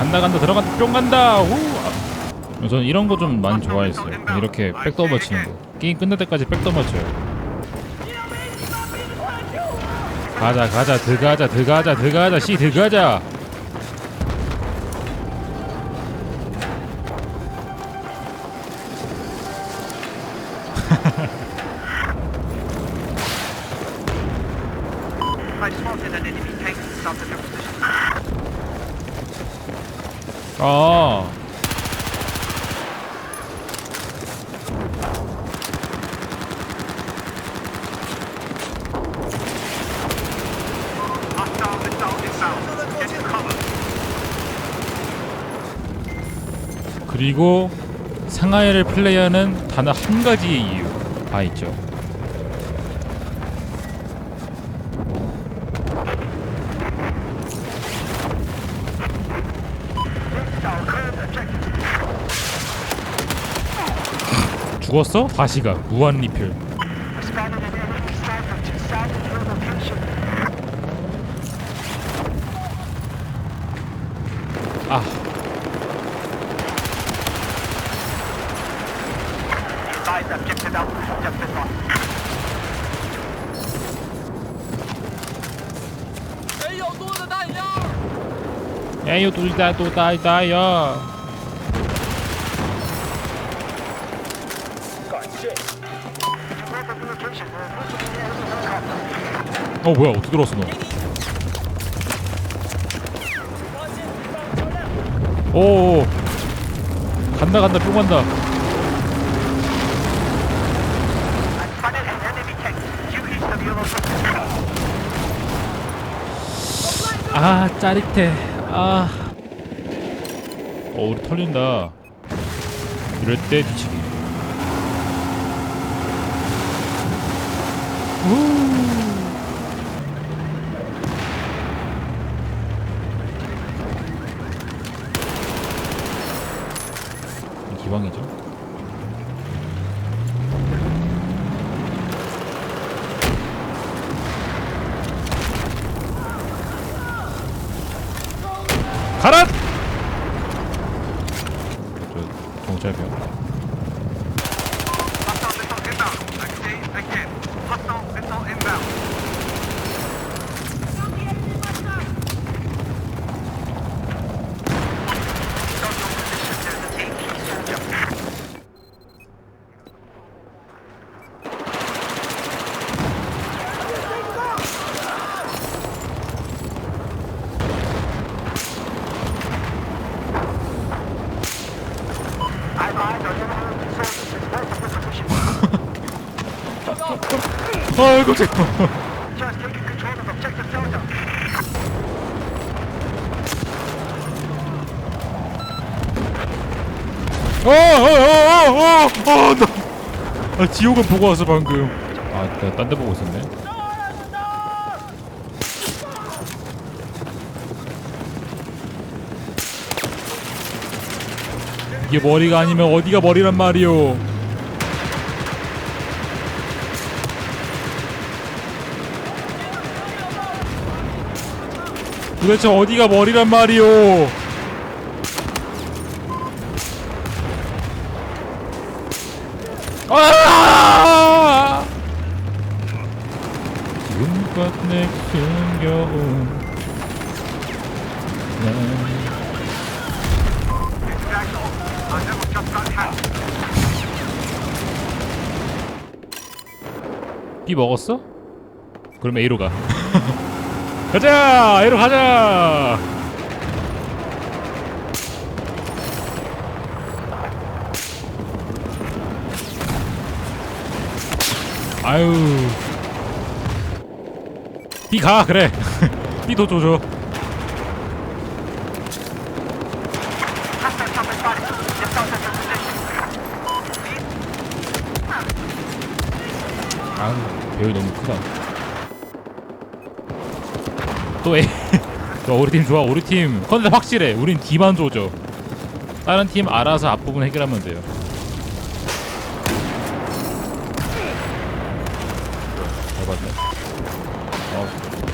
간다 간다 들어간다 뿅 간다. 우! 아, 저는 이런 거 좀 많이 좋아했어요. 이렇게 백더버 치는 거. 게임 끝날 때까지 백더버 쳐요. 가자 가자 들어가자 들어가자 들어가자 씨 들어가자 아. 그리고 상하이를 플레이하는 단 한 가지의 이유 다 있죠 죽었어? 바시가 무한 리필. 아. 에이요 또다 또다 다야. 어 뭐야 어떻게 들어왔어 너 오오 간다 간다 뿅 간다. 아 짜릿해 아 어, 우리 털린다 이럴 때 뒤치기 우. 기왕이죠? 가라! 저 경찰병 아이고 깜짝이야 Just taking control of objective Delta. 어어어어어나 아, 지옥을 보고 왔어 방금. 아 내가 딴데 보고 있었네 이게 머리가 아니면 어디가 머리란 말이오 도대체 어디가 머리란 말이오 아! 지금껏 내 숨겨온 난 B 먹었어? 그럼 A로 가. 가자! A로 가자! 아유. B 가, 그래. B 더 줘줘. 아유, 배율 너무 크다. 또 A. 저 우리 팀 좋아. 우리 팀 컨셉 확실해. 우린 D만 조져. 다른 팀 알아서 앞부분 해결하면 돼요. 잘 봤네. 어.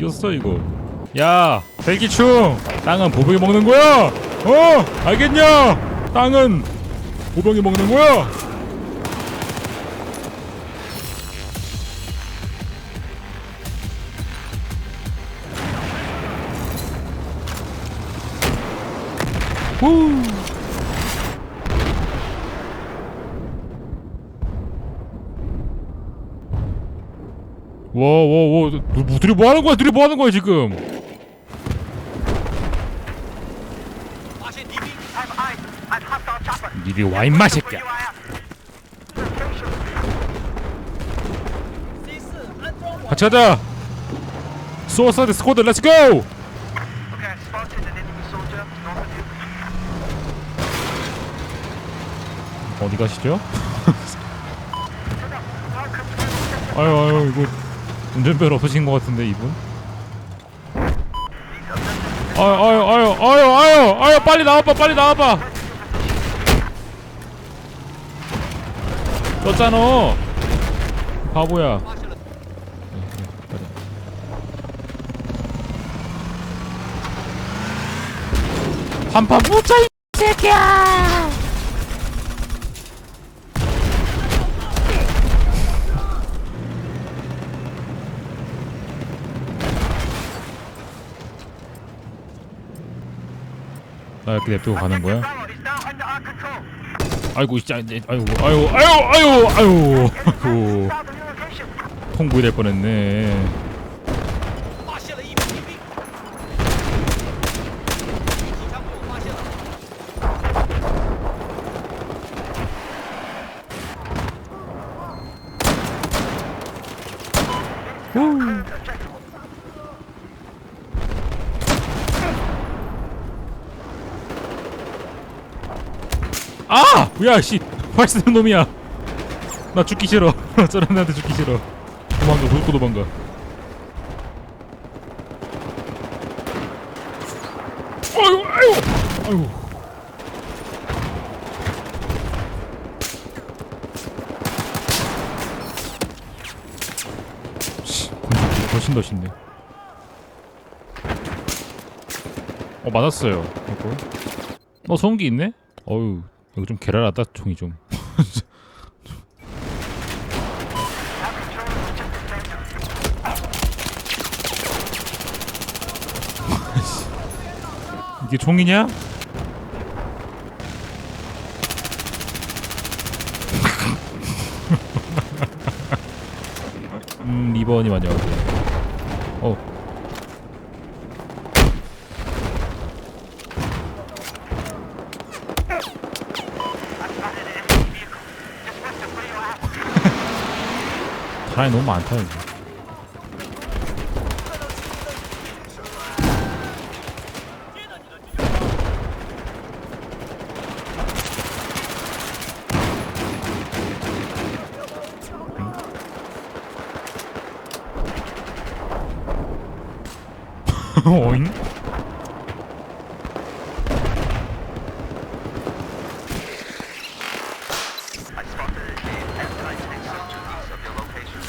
이겼어 이거. 야 대기충 땅은 보병이 먹는 거야? 어 알겠냐? 땅은 보병이 먹는 거야? 후 와와와 둘이 뭐, 뭐 하는 거야? 둘이 뭐 하는 거야 지금? 니리 와 임마 새끼야. 같이 가자. 소서드 스쿼드 렛츠 고. 어디 가시죠? 아유 아유 이거 운전면 없으신 것 같은데 이분? 아유 아유 아유 아유 아유 아유 빨리 나와봐 빨리 나와봐. 떴잖아. 바보야. 예, 예, 한판 붙자 이 새끼야! 나 이렇게 냅두고 가는 거야? 아이고 진짜 이제 아이고 아이고 of your location. 통보이 될 뻔했네 아! 뭐야 씨. 활 쓰는 놈이야. 나 죽기 싫어. 저런 애한테 죽기 싫어. 도망가 무조건 도망가. 아유 아유. 아유. 씨, 훨씬 더 쉽네. 어 맞았어요 이거. 어 소음기 있네? 어유 이거 좀 개랄하다 총이 좀 이게 총이냐? 음 2번이 많이 와고 어 사람이 너무 많다 여기 어잉?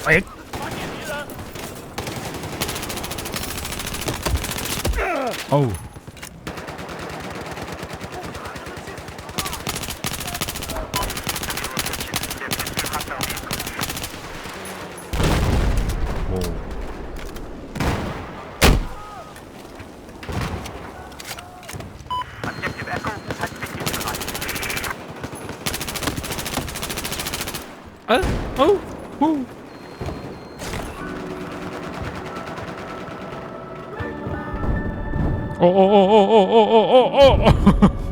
Wait. Oh. Uh, oh, oh. 어, 어, 어, 어, 어, 어, 어, 어, 어.